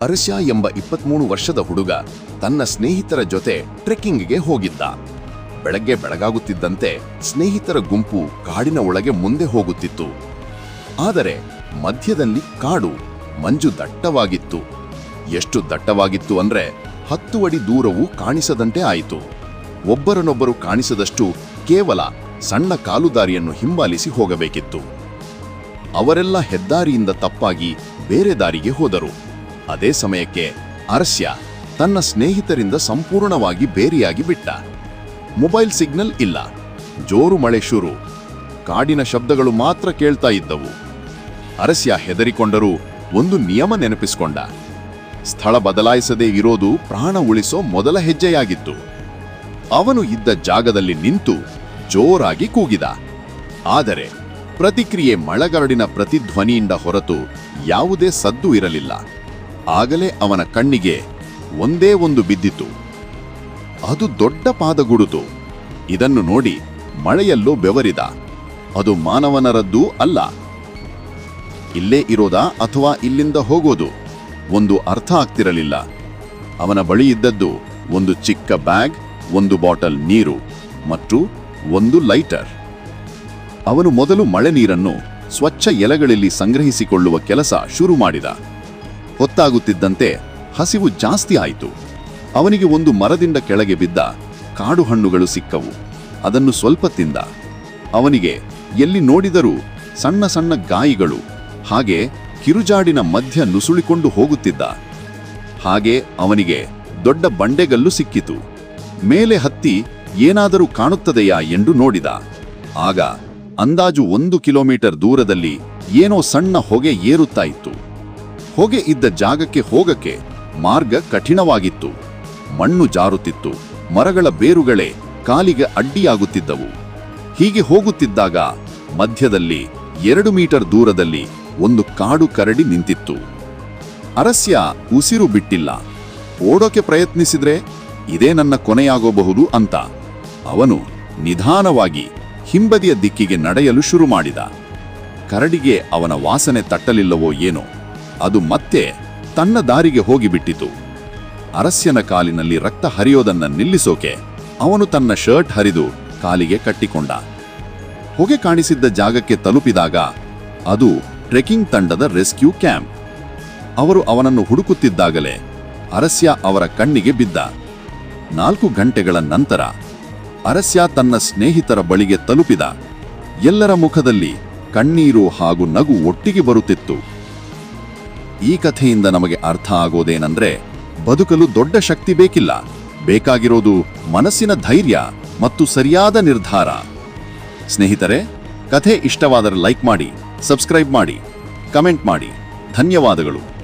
ಅರಸ್ಯ ಎಂಬ ಇಪ್ಪತ್ಮೂರು ವರ್ಷದ ಹುಡುಗ ತನ್ನ ಸ್ನೇಹಿತರ ಜೊತೆ ಟ್ರೆಕ್ಕಿಂಗ್ಗೆ ಹೋಗಿದ್ದ. ಬೆಳಗ್ಗೆ ಬೆಳಗಾಗುತ್ತಿದ್ದಂತೆ ಸ್ನೇಹಿತರ ಗುಂಪು ಕಾಡಿನ ಒಳಗೆ ಮುಂದೆ ಹೋಗುತ್ತಿತ್ತು. ಆದರೆ ಮಧ್ಯದಲ್ಲಿ ಕಾಡು ಮಂಜು ದಟ್ಟವಾಗಿತ್ತು. ಎಷ್ಟು ದಟ್ಟವಾಗಿತ್ತು ಅಂದ್ರೆ ಹತ್ತು ಅಡಿ ದೂರವೂ ಕಾಣಿಸದಂತೆ ಆಯಿತು. ಒಬ್ಬರನ್ನೊಬ್ಬರು ಕಾಣಿಸದಷ್ಟು ಕೇವಲ ಸಣ್ಣ ಕಾಲುದಾರಿಯನ್ನು ಹಿಂಬಾಲಿಸಿ ಹೋಗಬೇಕಿತ್ತು. ಅವರೆಲ್ಲ ಹೆದ್ದಾರಿಯಿಂದ ತಪ್ಪಾಗಿ ಬೇರೆ ದಾರಿಗೆ ಹೋದರು. ಅದೇ ಸಮಯಕ್ಕೆ ಅರಸ್ಯ ತನ್ನ ಸ್ನೇಹಿತರಿಂದ ಸಂಪೂರ್ಣವಾಗಿ ಬೇರೆಯಾಗಿ ಬಿಟ್ಟ. ಮೊಬೈಲ್ ಸಿಗ್ನಲ್ ಇಲ್ಲ. ಜೋರು ಮಳೆ ಶುರು. ಕಾಡಿನ ಶಬ್ದಗಳು ಮಾತ್ರ ಕೇಳ್ತಾ ಇದ್ದವು. ಅರಸ್ಯ ಹೆದರಿಕೊಂಡರೂ ಒಂದು ನಿಯಮ ನೆನಪಿಸಿಕೊಂಡ. ಸ್ಥಳ ಬದಲಾಯಿಸದೇ ಇರೋದು ಪ್ರಾಣ ಉಳಿಸೋ ಮೊದಲ ಹೆಜ್ಜೆಯಾಗಿತ್ತು. ಅವನು ಇದ್ದ ಜಾಗದಲ್ಲಿ ನಿಂತು ಜೋರಾಗಿ ಕೂಗಿದ. ಆದರೆ ಪ್ರತಿಕ್ರಿಯೆ ಮಳೆಗಾಡಿನ ಪ್ರತಿಧ್ವನಿಯಿಂದ ಹೊರತು ಯಾವುದೇ ಸದ್ದು ಇರಲಿಲ್ಲ. ಆಗಲೇ ಅವನ ಕಣ್ಣಿಗೆ ಒಂದೇ ಒಂದು ಬಿದ್ದಿತು. ಅದು ದೊಡ್ಡ ಪಾದಗುಡುತು. ಇದನ್ನು ನೋಡಿ ಮಳೆಯಲ್ಲೂ ಬೆವರಿದ. ಅದು ಮಾನವನರದ್ದೂ ಅಲ್ಲ. ಇಲ್ಲೇ ಇರೋದಾ ಅಥವಾ ಇಲ್ಲಿಂದ ಹೋಗೋದು? ಒಂದು ಅರ್ಥ ಆಗ್ತಿರಲಿಲ್ಲ. ಅವನ ಬಳಿ ಇದ್ದದ್ದು ಒಂದು ಚಿಕ್ಕ ಬ್ಯಾಗ್, ಒಂದು ಬಾಟಲ್ ನೀರು ಮತ್ತು ಒಂದು ಲೈಟರ್. ಅವನು ಮೊದಲು ಮಳೆ ನೀರನ್ನು ಸ್ವಚ್ಛ ಎಲೆಗಳಲ್ಲಿ ಸಂಗ್ರಹಿಸಿಕೊಳ್ಳುವ ಕೆಲಸ ಶುರು ಮಾಡಿದ. ಹೊತ್ತಾಗುತ್ತಿದ್ದಂತೆ ಹಸಿವು ಜಾಸ್ತಿ ಆಯಿತು. ಅವನಿಗೆ ಒಂದು ಮರದಿಂದ ಕೆಳಗೆ ಬಿದ್ದ ಕಾಡು ಹಣ್ಣುಗಳು ಸಿಕ್ಕವು. ಅದನ್ನು ಸ್ವಲ್ಪ ತಿಂದ. ಅವನಿಗೆ ಎಲ್ಲಿ ನೋಡಿದರೂ ಸಣ್ಣ ಸಣ್ಣ ಗಾಯಿಗಳು, ಹಾಗೆ ಕಿರುಜಾಡಿನ ಮಧ್ಯ ನುಸುಳಿಕೊಂಡು ಹೋಗುತ್ತಿದ್ದ. ಹಾಗೆ ಅವನಿಗೆ ದೊಡ್ಡ ಬಂಡೆಗಲ್ಲು ಸಿಕ್ಕಿತು. ಮೇಲೆ ಹತ್ತಿ ಏನಾದರೂ ಕಾಣುತ್ತದೆಯಾ ಎಂದು ನೋಡಿದ. ಆಗ ಅಂದಾಜು ಒಂದು ಕಿಲೋಮೀಟರ್ ದೂರದಲ್ಲಿ ಏನೋ ಸಣ್ಣ ಹೊಗೆ ಏರುತ್ತಾ ಇತ್ತು. ಹೊಗೆ ಇದ್ದ ಜಾಗಕ್ಕೆ ಹೋಗಕ್ಕೆ ಮಾರ್ಗ ಕಠಿಣವಾಗಿತ್ತು. ಮಣ್ಣು ಜಾರುತ್ತಿತ್ತು. ಮರಗಳ ಬೇರುಗಳೇ ಕಾಲಿಗೆ ಅಡ್ಡಿಯಾಗುತ್ತಿದ್ದವು. ಹೀಗೆ ಹೋಗುತ್ತಿದ್ದಾಗ ಮಧ್ಯದಲ್ಲಿ ಎರಡು ಮೀಟರ್ ದೂರದಲ್ಲಿ ಒಂದು ಕಾಡು ಕರಡಿ ನಿಂತಿತ್ತು. ಅರಸ್ಯ ಉಸಿರು ಬಿಟ್ಟಿಲ್ಲ. ಓಡೋಕೆ ಪ್ರಯತ್ನಿಸಿದ್ರೆ ಇದೇ ನನ್ನ ಕೊನೆಯಾಗಬಹುದು ಅಂತ. ಅವನು ನಿಧಾನವಾಗಿ ಹಿಂಬದಿಯ ದಿಕ್ಕಿಗೆ ನಡೆಯಲು ಶುರು ಮಾಡಿದ ಕರಡಿಗೆ ಅವನ ವಾಸನೆ ತಟ್ಟಲಿಲ್ಲವೋ ಏನೋ. ಅದು ಮತ್ತೆ ತನ್ನ ದಾರಿಗೆ ಹೋಗಿಬಿಟ್ಟಿತು. ಅರಸ್ಯನ ಕಾಲಿನಲ್ಲಿ ರಕ್ತ ಹರಿಯೋದನ್ನ ನಿಲ್ಲಿಸೋಕೆ ಅವನು ತನ್ನ ಶರ್ಟ್ ಹರಿದು ಕಾಲಿಗೆ ಕಟ್ಟಿಕೊಂಡ. ಹೊಗೆ ಕಾಣಿಸಿದ್ದ ಜಾಗಕ್ಕೆ ತಲುಪಿದಾಗ ಅದು ಟ್ರೆಕಿಂಗ್ ತಂಡದ ರೆಸ್ಕ್ಯೂ ಕ್ಯಾಂಪ್. ಅವರು ಅವನನ್ನು ಹುಡುಕುತ್ತಿದ್ದಾಗಲೇ ಅರಸ್ಯ ಅವರ ಕಣ್ಣಿಗೆ ಬಿದ್ದ. ನಾಲ್ಕು ಗಂಟೆಗಳ ನಂತರ ಅರಸ್ಯ ತನ್ನ ಸ್ನೇಹಿತರ ಬಳಿಗೆ ತಲುಪಿದ. ಎಲ್ಲರ ಮುಖದಲ್ಲಿ ಕಣ್ಣೀರು ಹಾಗೂ ನಗು ಒಟ್ಟಿಗೆ ಬರುತ್ತಿತ್ತು. ಈ ಕಥೆಯಿಂದ ನಮಗೆ ಅರ್ಥ ಆಗೋದೇನೆಂದ್ರೆ ಬದುಕಲು ದೊಡ್ಡ ಶಕ್ತಿ ಬೇಕಿಲ್ಲ. ಬೇಕಾಗಿರೋದು ಮನಸ್ಸಿನ ಧೈರ್ಯ ಮತ್ತು ಸರಿಯಾದ ನಿರ್ಧಾರ. ಸ್ನೇಹಿತರೆ, ಕಥೆ ಇಷ್ಟವಾದರೆ ಲೈಕ್ ಮಾಡಿ, ಸಬ್ಸ್ಕ್ರೈಬ್ ಮಾಡಿ, ಕಮೆಂಟ್ ಮಾಡಿ. ಧನ್ಯವಾದಗಳು.